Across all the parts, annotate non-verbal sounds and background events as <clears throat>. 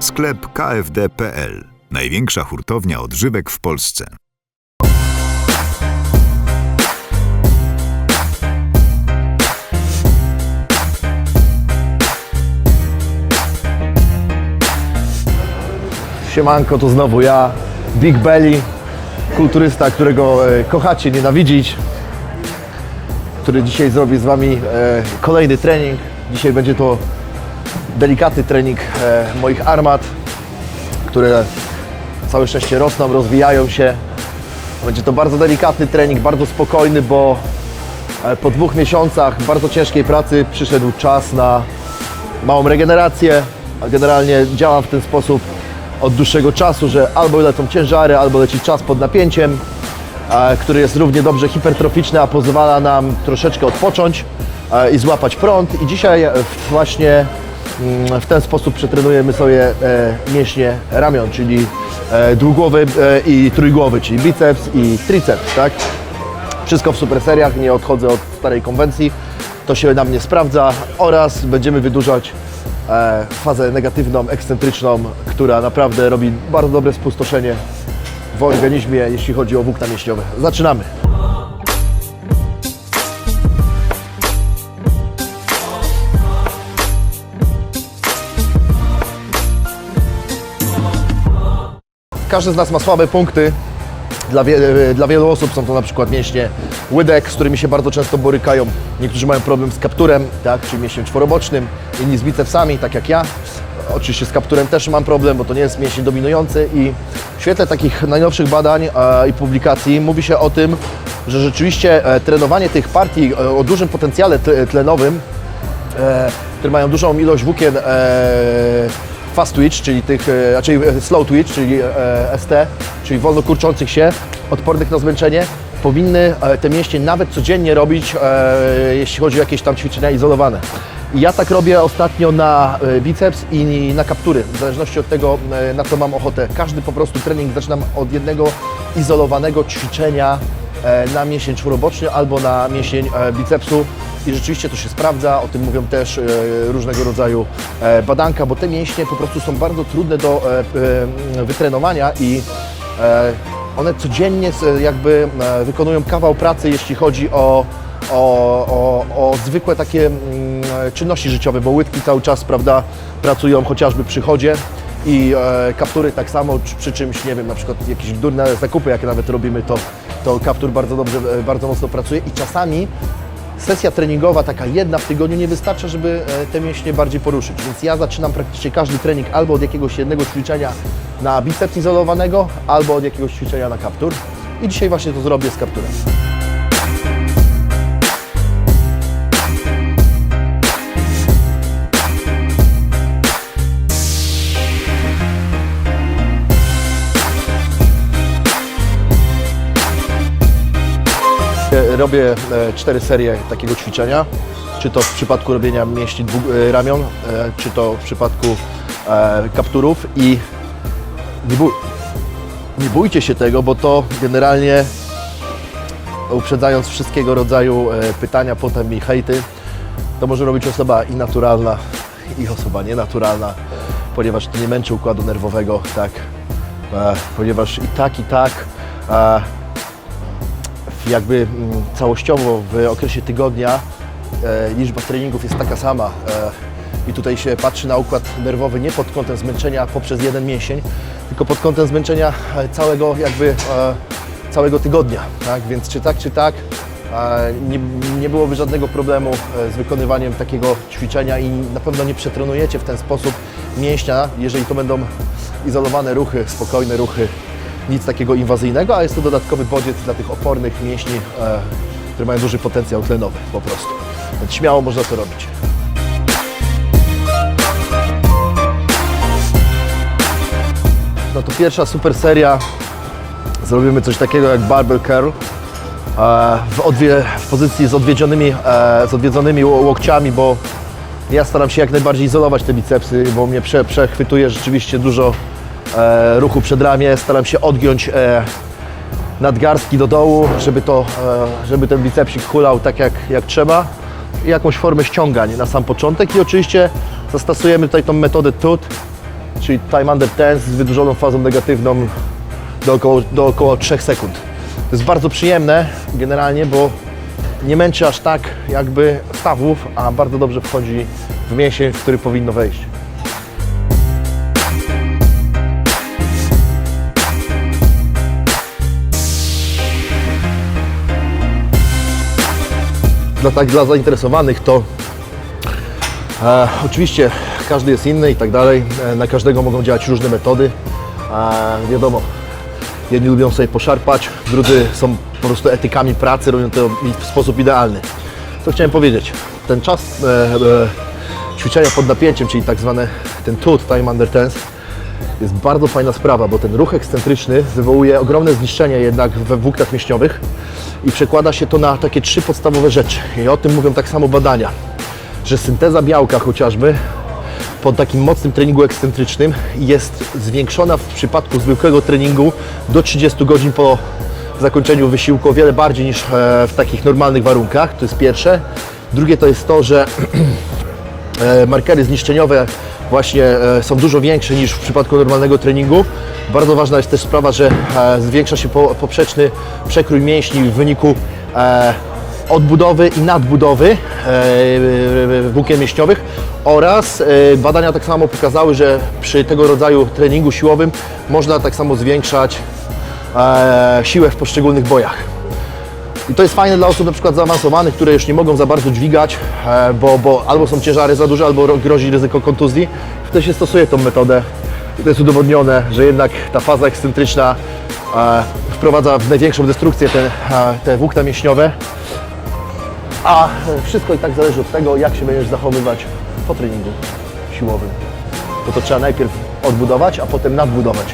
Sklep kfd.pl. Największa hurtownia odżywek w Polsce. Siemanko, to znowu ja, Big Belly, kulturysta, którego e, kochacie nienawidzić, który dzisiaj zrobi z Wami e, kolejny trening. Dzisiaj będzie to delikatny trening e, moich armat, które całe szczęście rosną, rozwijają się. Będzie to bardzo delikatny trening, bardzo spokojny, bo e, po dwóch miesiącach bardzo ciężkiej pracy przyszedł czas na małą regenerację. Generalnie działam w ten sposób od dłuższego czasu, że albo lecą ciężary, albo leci czas pod napięciem, e, który jest równie dobrze hipertroficzny, a pozwala nam troszeczkę odpocząć i złapać prąd. I dzisiaj właśnie w ten sposób przetrenujemy sobie e, mięśnie ramion, czyli e, dwugłowy e, i trójgłowy, czyli biceps i triceps, tak? Wszystko w super seriach, nie odchodzę od starej konwencji. To się nam nie sprawdza oraz będziemy wydłużać fazę negatywną, ekscentryczną, która naprawdę robi bardzo dobre spustoszenie w organizmie, jeśli chodzi o włókna mięśniowe. Zaczynamy. Każdy z nas ma słabe punkty. Dla, wie, dla wielu osób są to na przykład mięśnie łydek, z którymi się bardzo często borykają. Niektórzy mają problem z kapturem, tak, czyli mięśniem czworobocznym, inni z bicepsami, tak jak ja. Oczywiście z kapturem też mam problem, bo to nie jest mięsień dominujący i w świetle takich najnowszych badań e, i publikacji mówi się o tym, że rzeczywiście e, trenowanie tych partii e, o dużym potencjale tle- tlenowym e, które mają dużą ilość włókien e, fast twitch, czyli tych, e, raczej e, slow twitch, czyli e, ST, czyli wolno kurczących się, odpornych na zmęczenie, powinny te mięśnie nawet codziennie robić, jeśli chodzi o jakieś tam ćwiczenia izolowane. Ja tak robię ostatnio na biceps i na kaptury, w zależności od tego, na co mam ochotę. Każdy po prostu trening zaczynam od jednego izolowanego ćwiczenia na mięsień czworoboczny albo na mięsień bicepsu i rzeczywiście to się sprawdza, o tym mówią też e, różnego rodzaju e, badanka, bo te mięśnie po prostu są bardzo trudne do e, wytrenowania i one codziennie jakby wykonują kawał pracy, jeśli chodzi o, o, o, o zwykłe takie mm, czynności życiowe, bo łydki cały czas prawda, pracują chociażby przy chodzie i e, kaptury tak samo, przy czymś, nie wiem, na przykład jakieś durne zakupy, jakie nawet robimy, to, to kaptur bardzo dobrze, bardzo mocno pracuje i czasami sesja treningowa, taka jedna w tygodniu nie wystarcza, żeby e, te mięśnie bardziej poruszyć. Więc ja zaczynam praktycznie każdy trening albo od jakiegoś jednego ćwiczenia na biceps izolowanego, albo od jakiegoś ćwiczenia na kaptur. I dzisiaj właśnie to zrobię z kapturem. Robię e, cztery serie takiego ćwiczenia, czy to w przypadku robienia mięśni e, ramion, e, czy to w przypadku kapturów. I nie, bój, nie bójcie się tego, bo to generalnie uprzedzając wszystkiego rodzaju pytania potem i hejty, to może robić osoba i naturalna, i osoba nienaturalna, ponieważ to nie męczy układu nerwowego, tak, ponieważ i tak, i tak jakby mm, całościowo w okresie tygodnia e, liczba treningów jest taka sama. E, I tutaj się patrzy na układ nerwowy nie pod kątem zmęczenia poprzez jeden mięsień, tylko pod kątem zmęczenia e, całego jakby całego tygodnia. Tak? Więc czy tak, czy tak, nie, nie byłoby żadnego problemu z wykonywaniem takiego ćwiczenia i na pewno nie przetrenujecie w ten sposób mięśnia, jeżeli to będą izolowane ruchy, spokojne ruchy, nic takiego inwazyjnego, a jest to dodatkowy bodziec dla tych opornych mięśni, e, które mają duży potencjał tlenowy po prostu. Więc śmiało można to robić. No to pierwsza super seria. Zrobimy coś takiego jak barbell curl. E, w, odwie, w pozycji z odwiedzionymi, e, z odwiedzonymi ło- łokciami, bo ja staram się jak najbardziej izolować te bicepsy, bo mnie prze, przechwytuje rzeczywiście dużo e, ruchu przed ramię. Staram się odgiąć e, nadgarstki do dołu, żeby, to, e, żeby ten bicepsik hulał tak jak, jak trzeba. I jakąś formę ściągań na sam początek i oczywiście zastosujemy tutaj tą metodę TUT, czyli time under tense z wydłużoną fazą negatywną do około, do około 3 sekund. To jest bardzo przyjemne generalnie, bo nie męczy aż tak jakby stawów, a bardzo dobrze wchodzi w mięsień, w który powinno wejść. Dla, tak, dla zainteresowanych to e, oczywiście każdy jest inny i tak dalej. E, na każdego mogą działać różne metody. E, wiadomo, jedni lubią sobie poszarpać, drudzy są po prostu etykami pracy, robią to w sposób idealny. Co chciałem powiedzieć? Ten czas e, e, ćwiczenia pod napięciem, czyli tak zwany ten TUT, Time Under Tense, jest bardzo fajna sprawa, bo ten ruch ekscentryczny wywołuje ogromne zniszczenie jednak we włóknach mięśniowych i przekłada się to na takie trzy podstawowe rzeczy. I o tym mówią tak samo badania, że synteza białka chociażby po takim mocnym treningu ekscentrycznym jest zwiększona w przypadku zwykłego treningu do 30 godzin po zakończeniu wysiłku, o wiele bardziej niż e, w takich normalnych warunkach. To jest pierwsze. Drugie to jest to, że <clears throat> markery zniszczeniowe właśnie e, są dużo większe niż w przypadku normalnego treningu. Bardzo ważna jest też sprawa, że e, zwiększa się po, poprzeczny przekrój mięśni w wyniku e, odbudowy i nadbudowy e, włókien mięśniowych oraz e, badania tak samo pokazały, że przy tego rodzaju treningu siłowym można tak samo zwiększać e, siłę w poszczególnych bojach. I to jest fajne dla osób na przykład zaawansowanych, które już nie mogą za bardzo dźwigać, e, bo, bo albo są ciężary za duże, albo ro- grozi ryzyko kontuzji. Wtedy się stosuje tą metodę. I to jest udowodnione, że jednak ta faza ekscentryczna e, wprowadza w największą destrukcję te, e, te włókna mięśniowe. A wszystko i tak zależy od tego, jak się będziesz zachowywać po treningu siłowym. Bo to trzeba najpierw odbudować, a potem nadbudować.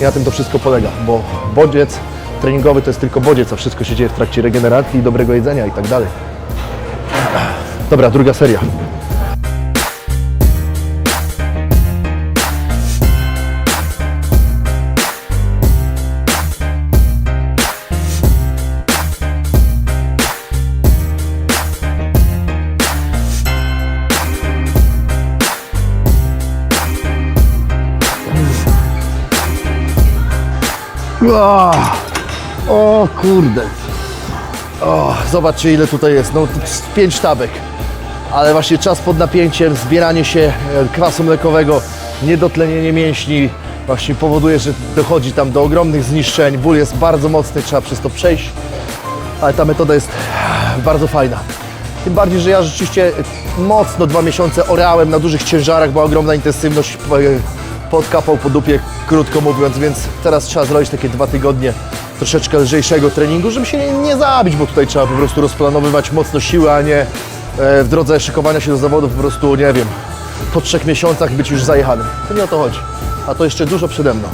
I na tym to wszystko polega, bo bodziec treningowy to jest tylko bodziec, a wszystko się dzieje w trakcie regeneracji, dobrego jedzenia i tak dalej. Dobra, druga seria. Ua! O kurde. O, zobaczcie ile tutaj jest. No pięć sztabek. Ale właśnie czas pod napięciem, zbieranie się e, kwasu mlekowego, niedotlenienie mięśni właśnie powoduje, że dochodzi tam do ogromnych zniszczeń. Ból jest bardzo mocny, trzeba przez to przejść. Ale ta metoda jest bardzo fajna. Tym bardziej, że ja rzeczywiście mocno dwa miesiące orałem na dużych ciężarach, była ogromna intensywność pod kapą, po dupie, krótko mówiąc, więc teraz trzeba zrobić takie dwa tygodnie troszeczkę lżejszego treningu, żeby się nie, nie zabić, bo tutaj trzeba po prostu rozplanowywać mocno siły, a nie e, w drodze szykowania się do zawodów po prostu, nie wiem, po trzech miesiącach być już zajechanym. To nie o to chodzi. A to jeszcze dużo przede mną.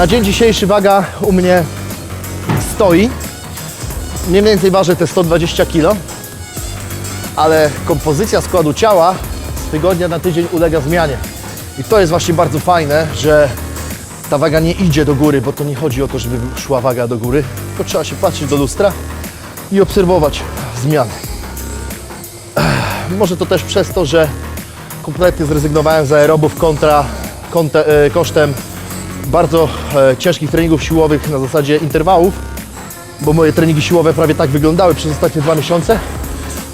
Na dzień dzisiejszy waga u mnie stoi. Mniej więcej ważę te 120 kg, ale kompozycja składu ciała z tygodnia na tydzień ulega zmianie. I to jest właśnie bardzo fajne, że ta waga nie idzie do góry, bo to nie chodzi o to, żeby szła waga do góry, tylko trzeba się patrzeć do lustra i obserwować zmiany. Może to też przez to, że kompletnie zrezygnowałem z aerobów kontra, e, kosztem bardzo e, ciężkich treningów siłowych na zasadzie interwałów, bo moje treningi siłowe prawie tak wyglądały przez ostatnie dwa miesiące,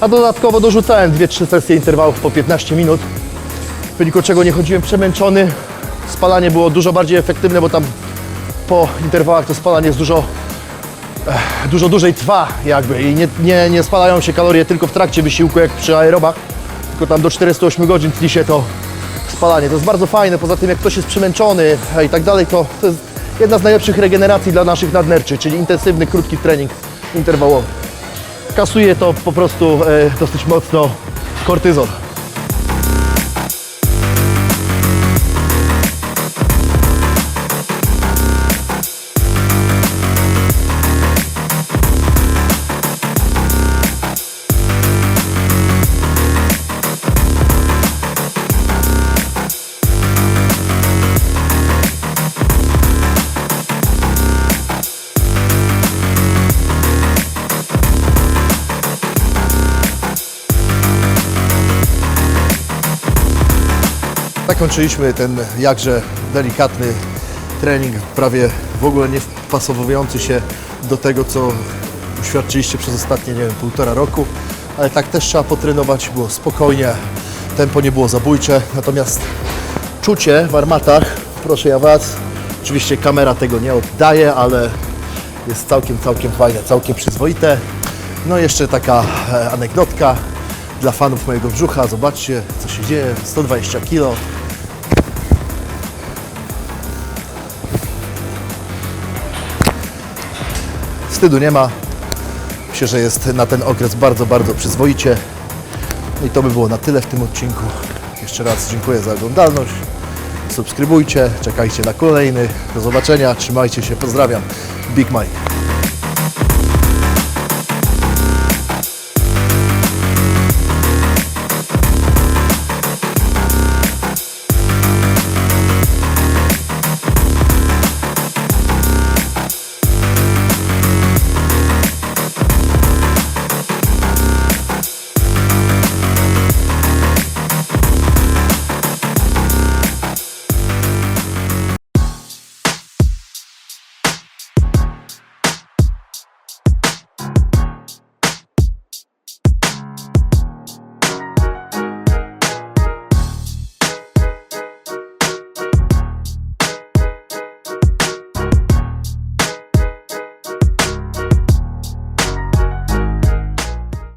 a dodatkowo dorzucałem 2-3 sesje interwałów po 15 minut, w wyniku czego nie chodziłem przemęczony, spalanie było dużo bardziej efektywne, bo tam po interwałach to spalanie jest dużo, eh, dużo dłużej trwa jakby i nie, nie, nie spalają się kalorie tylko w trakcie wysiłku jak przy aerobach, tylko tam do 48 godzin tli się to spalanie. To jest bardzo fajne, poza tym jak ktoś jest przemęczony e, i tak dalej, to, to jest jedna z najlepszych regeneracji dla naszych nadnerczy, czyli intensywny, krótki trening interwałowy. Kasuje to po prostu e, dosyć mocno kortyzol. Zakończyliśmy ten jakże delikatny trening, prawie w ogóle nie wpasowujący się do tego, co uświadczyliście przez ostatnie, nie wiem, półtora roku, ale tak też trzeba potrenować, było spokojnie, tempo nie było zabójcze, natomiast czucie w armatach, proszę ja Was, oczywiście kamera tego nie oddaje, ale jest całkiem, całkiem fajne, całkiem przyzwoite. No jeszcze taka e, anegdotka dla fanów mojego brzucha, zobaczcie co się dzieje, 120 kg, Wstydu nie ma. Myślę, że jest na ten okres bardzo, bardzo przyzwoicie. I to by było na tyle w tym odcinku. Jeszcze raz dziękuję za oglądalność. Subskrybujcie, czekajcie na kolejny. Do zobaczenia, trzymajcie się, pozdrawiam. Big Mike.